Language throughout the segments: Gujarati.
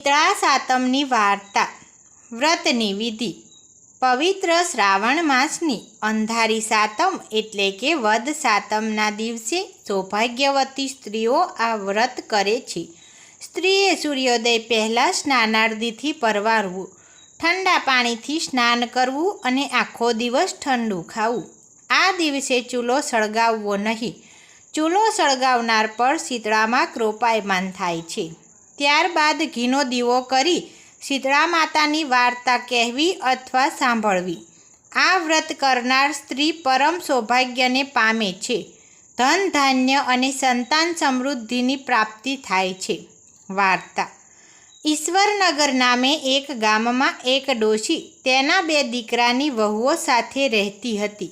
શીતળા સાતમની વાર્તા. વ્રતની વિધિ. પવિત્ર શ્રાવણ માસની અંધારી સાતમ એટલે કે વદ સાતમના દિવસે સૌભાગ્યવતી સ્ત્રીઓ આ વ્રત કરે છે. સ્ત્રીએ સૂર્યોદય પહેલાં સ્નાનાર્દીથી પરવારવું, ઠંડા પાણીથી સ્નાન કરવું અને આખો દિવસ ઠંડુ ખાવું. આ દિવસે ચૂલો સળગાવવો નહીં. ચૂલો સળગાવનાર પર શીતળામાં કૃપાયમાન થાય છે. ત્યારબાદ ઘીનો દીવો કરી શીતળા માતાની વાર્તા કહેવી અથવા સાંભળવી. આ વ્રત કરનાર સ્ત્રી પરમ સૌભાગ્યને પામે છે. ધન, ધાન્ય અને સંતાન સમૃદ્ધિની પ્રાપ્તિ થાય છે. વાર્તા. ઈશ્વરનગર નામે એક ગામમાં એક ડોશી તેના બે દીકરાની વહુઓ સાથે રહેતી હતી.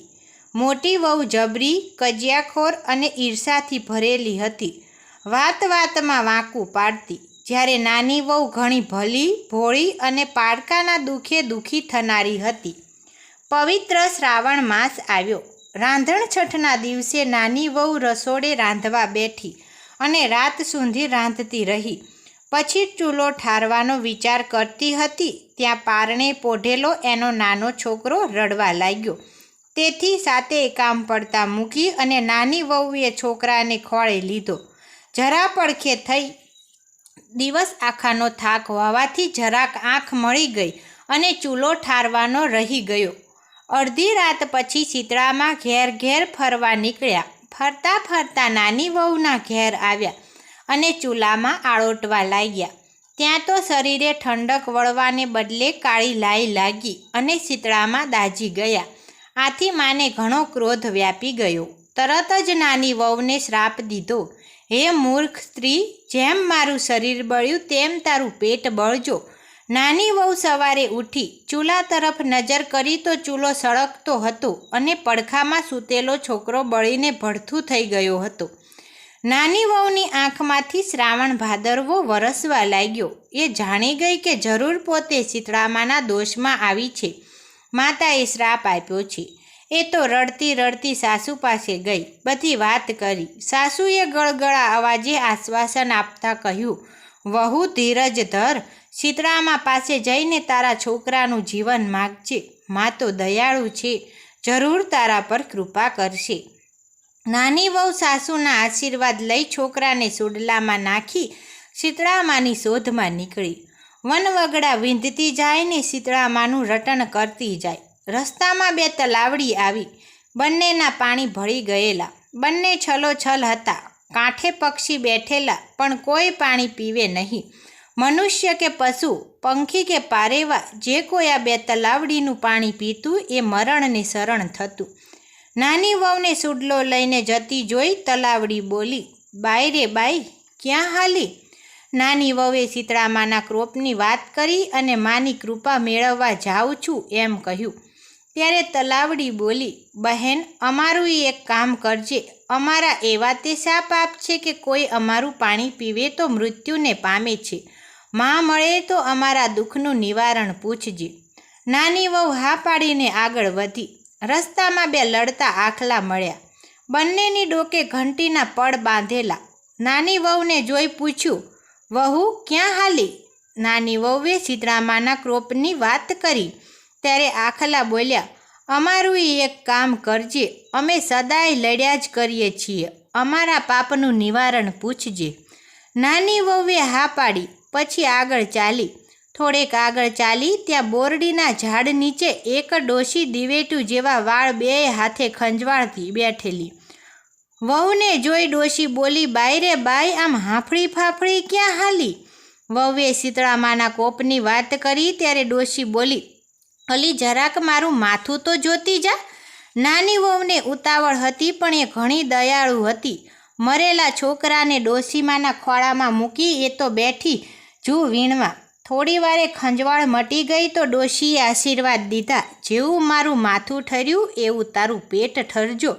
મોટી વહુ જબરી, કજિયાખોર અને ઈર્ષાથી ભરેલી હતી. વાત વાતમાં વાંકું પાડતી. જ્યારે નાની વહુ ઘણી ભલી, ભોળી અને પાડકાના દુઃખે દુઃખી થનારી હતી. પવિત્ર શ્રાવણ માસ આવ્યો. રાંધણ છઠના દિવસે નાની વહુ રસોડે રાંધવા બેઠી અને રાત સુધી રાંધતી રહી. પછી ચૂલો ઠારવાનો વિચાર કરતી હતી, ત્યાં પારણે પોઢેલો એનો નાનો છોકરો રડવા લાગ્યો. તેથી સાતે કામ પડતા મૂકી અને નાની વહુએ છોકરાને ખોળે લીધો. જરા પડખે થઈ દિવસ આખાનો થાક હોવાથી જરાક આંખ મળી ગઈ અને ચૂલો ઠારવાનો રહી ગયો. અડધી રાત પછી શીતળામાં ઘેર ઘેર ફરવા નીકળ્યા. ફરતા ફરતા નાની વહુના ઘેર આવ્યા અને ચૂલામાં આળોટવા લાગ્યા. ત્યાં તો શરીરે ઠંડક વળવાને બદલે કાળી લાઈ લાગી અને શીતળામાં દાજી ગયા. આથી માને ઘણો ક્રોધ વ્યાપી ગયો. તરત જ નાની વહુને શ્રાપ દીધો હે મૂર્ખ સ્ત્રી, જેમ મારું શરીર બળ્યું તેમ તારું પેટ બળજો. નાની વહુ સવારે ઉઠી, ચૂલા તરફ નજર કરી તો ચૂલો સળગતો હતો અને પડખામાં સૂતેલો છોકરો બળીને ભડથું થઈ ગયો હતો. નાની વહુની આંખમાંથી શ્રાવણ ભાદરવો વરસવા લાગ્યો. એ જાણી ગઈ કે જરૂર પોતે શીતળામાના દોષમાં આવી છે. માતાએ શ્રાપ આપ્યો છે. એ તો રડતી રડતી સાસુ પાસે ગઈ. બધી વાત કરી. સાસુએ ગળગળા અવાજે આશ્વાસન આપતા કહ્યું, વહુ ધીરજ ધર. શીતળામા પાસે જઈને તારા છોકરાનું જીવન માગજે. મા તો દયાળુ છે. જરૂર તારા પર કૃપા કરશે. નાની વહુ સાસુના આશીર્વાદ લઈ છોકરાને સુડલામાં નાખી શીતળામાની શોધમાં નીકળી. વનવગડા વીંધતી જાય ને શીતળામાનું રટણ કરતી જાય. રસ્તામાં બે તલાવડી આવી. બંનેના પાણી ભળી ગયેલા. બંને છલોછલ હતા. કાંઠે પક્ષી બેઠેલા, પણ કોઈ પાણી પીવે નહીં. મનુષ્ય કે પશુ, પંખી કે પારેવા, જે કોઈ આ બે તલાવડીનું પાણી પીતું એ મરણને શરણ થતું. નાની વહુને સુડલો લઈને જતી જોઈ તલાવડી બોલી બાય રે બાઈ, ક્યાં હાલી? નાની વહુએ શીતળામાના ક્રોપની વાત કરી અને માની કૃપા મેળવવા જાઉં છું એમ કહ્યું. ત્યારે તલાવડી બોલી, બહેન, અમારું એક કામ કરજે. અમારા એવા તે શા પાપ છે કે કોઈ અમારું પાણી પીવે તો મૃત્યુને પામે છે. માં મળે તો અમારા દુઃખનું નિવારણ પૂછજે. નાની વહુ હા પાડીને આગળ વધી. રસ્તામાં બે લડતા આખલા મળ્યા. બંનેની ડોકે ઘંટીના પડ બાંધેલા. નાની વહુને જોઈ પૂછ્યું, વહુ, ક્યાં હાલી? નાની વહુએ સિદ્ધરામાના ક્રોપની વાત કરી. ત્યારે આખલા બોલ્યા, અમારું એક કામ કરજે. અમે સદાય લડ્યા જ કરીએ છીએ. અમારા પાપનું નિવારણ પૂછજે. નાની વહુએ હા પાડી, પછી આગળ ચાલી. થોડેક આગળ ચાલી, ત્યાં બોરડીના ઝાડ નીચે એક ડોશી દિવેટું જેવા વાળ બે હાથે ખંજવાળથી બેઠેલી. વહુને જોઈ ડોશી બોલી બાઈ રે બાઈ આમ હાંફળી ફાફળી ક્યાં હાલી? વહુએ શીતળામાના કોપની વાત કરી, ત્યારે ડોશી બોલી અલી, જરાક મારું માથું તો જોતી જા. નાની વહુને ઉતાવળ હતી પણ એ ઘણી દયાળુ હતી. મરેલા છોકરાને ડોસીમાના ખોળામાં મૂકી એ તો બેઠી જુ વીણવા. થોડી વારે ખંજવાળ મટી ગઈ તો ડોશીએ આશીર્વાદ દીધા. જેવું મારું માથું ઠર્યું એવું તારું પેટ ઠરજો.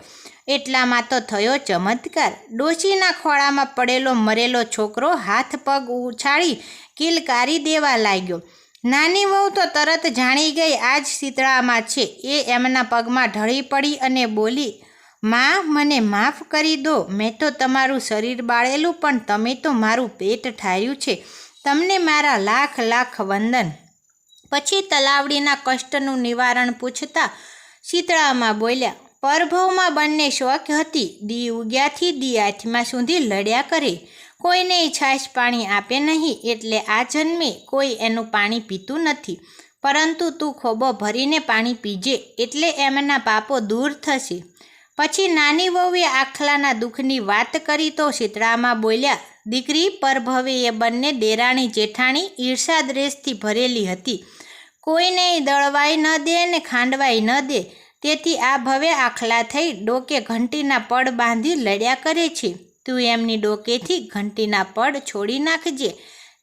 એટલામાં તો થયો ચમત્કાર. ડોશીના ખોળામાં પડેલો મરેલો છોકરો હાથ પગ ઉછાળી કિલકારી દેવા લાગ્યો. નાની વહુ તો તરત જાણી ગઈ આ જ શીતળામાં છે. એ એમના પગમાં ઢળી પડી અને બોલી, માં, મને માફ કરી દો. મેં તો તમારું શરીર બાળેલું, પણ તમે તો મારું પેટ ઠાર્યું છે. તમને મારા લાખ લાખ વંદન. પછી તલાવડીના કષ્ટનું નિવારણ પૂછતા શીતળામાં બોલ્યા, પરભવમાં બંને શોખ હતી. દી ઉગ્યાથી દી આઠમાં સુધી લડ્યા કરે. કોઈને છાશ પાણી આપે નહીં એટલે આ જન્મે કોઈ એનું પાણી પીતું નથી. પરંતુ તું ખોબો ભરીને પાણી પીજે એટલે એમના પાપો દૂર થશે. પછી નાની વહુએ આખલાના દુઃખની વાત કરી તો શીતળામાં બોલ્યા, દીકરી, પરભવે એ બંને દેરાણી જેઠાણી ઈર્ષા દ્રેશથી ભરેલી હતી. કોઈને દળવાઈ ન દે ને ખાંડવાઈ ન દે. તેથી આ ભવે આખલા થઈ ડોકે ઘંટીના પડ બાંધી લડ્યા કરે છે. તું એમની ડોકેથી ઘંટીના પડ છોડી નાખજે.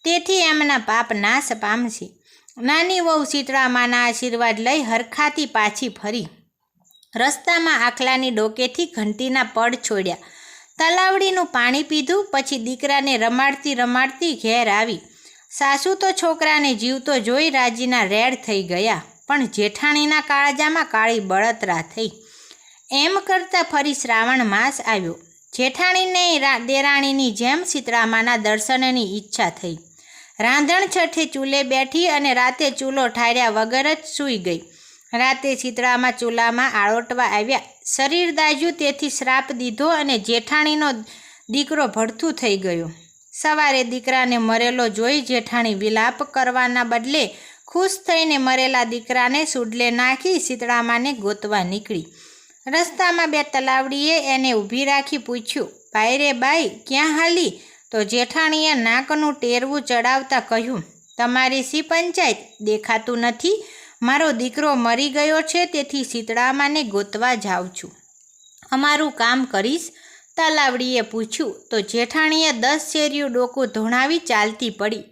તેથી એમના પાપ નાશ પામશે. નાની વહુ શીતળામાના આશીર્વાદ લઈ હરખાથી પાછી ફરી. રસ્તામાં આખલાની ડોકેથી ઘંટીના પડ છોડ્યા. તલાવડીનું પાણી પીધું, પછી દીકરાને રમાડતી રમાડતી ઘેર આવી. સાસુ તો છોકરાને જીવતો જોઈ રાજીના રેડ થઈ ગયા, પણ જેઠાણીના કાળજામાં કાળી બળતરા થઈ. એમ કરતાં ફરી શ્રાવણ માસ આવ્યો. જેઠાણીને દેરાણીની જેમ શીતળામાના દર્શનની ઈચ્છા થઈ. રાંધણ છઠે ચૂલે બેઠી અને રાતે ચૂલો ઠાર્યા વગર જ સૂઈ ગઈ. રાતે સીતરામા ચૂલામાં આળોટવા આવ્યા. શરીર દાજ્યું તેથી શ્રાપ દીધો અને જેઠાણીનો દીકરો ભડથું થઈ ગયો. સવારે દીકરાને મરેલો જોઈ જેઠાણી વિલાપ કરવાના બદલે ખુશ થઈને મરેલા દીકરાને સુડલે નાખી શીતળામાને ગોતવા નીકળી. રસ્તામાં બે તલાવડીએ એને ઊભી રાખી પૂછ્યું, ભાઈ રે બાઈ, ક્યાં હાલી? તો જેઠાણીએ નાકનું ટેરવું ચડાવતા કહ્યું, તમારી સી પંચાયત દેખાતું નથી. મારો દીકરો મરી ગયો છે, તેથી શીતળામાને ગોતવા જાઉં છું. અમારું કામ કરીશ. તલાવડીએ પૂછ્યું, તો જેઠાણીએ દસ શેરીયું ડોકું ધોણાવી ચાલતી પડી.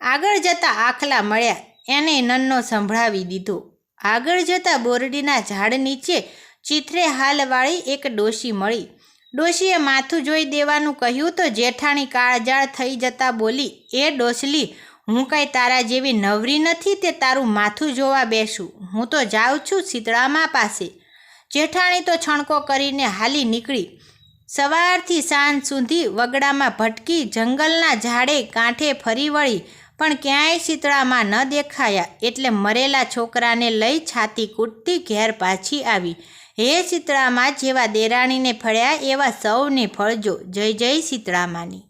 આગળ જતાં આખલા મળ્યા, એને નન્નો સંભળાવી દીધો. આગળ જતાં બોરડીના ઝાડ નીચે ચિત્રે હાલવાળી એક ડોશી મળી. ડોશીએ માથું જોઈ દેવાનું કહ્યું તો જેઠાણી કાળજાળ થઈ જતાં બોલી, એ ડોસલી, હું કાંઈ તારા જેવી નવરી નથી તે તારું માથું જોવા બેસું. હું તો જાઉં છું શીતળામા પાસે. જેઠાણી તો છણકો કરીને હાલી નીકળી. સવારથી સાંજ સુધી વગડામાં ભટકી જંગલના ઝાડે કાંઠે ફરી વળી, પણ ક્યાંય શીતળામાં ન દેખાયા એટલે મરેલા છોકરાને લઈ છાતી કૂટતી ઘેર પાછી આવી. હે શીતળામાં જેવા દેરાણીને ફળ્યા એવા સૌને ફળજો. જય જય શીતળામાની.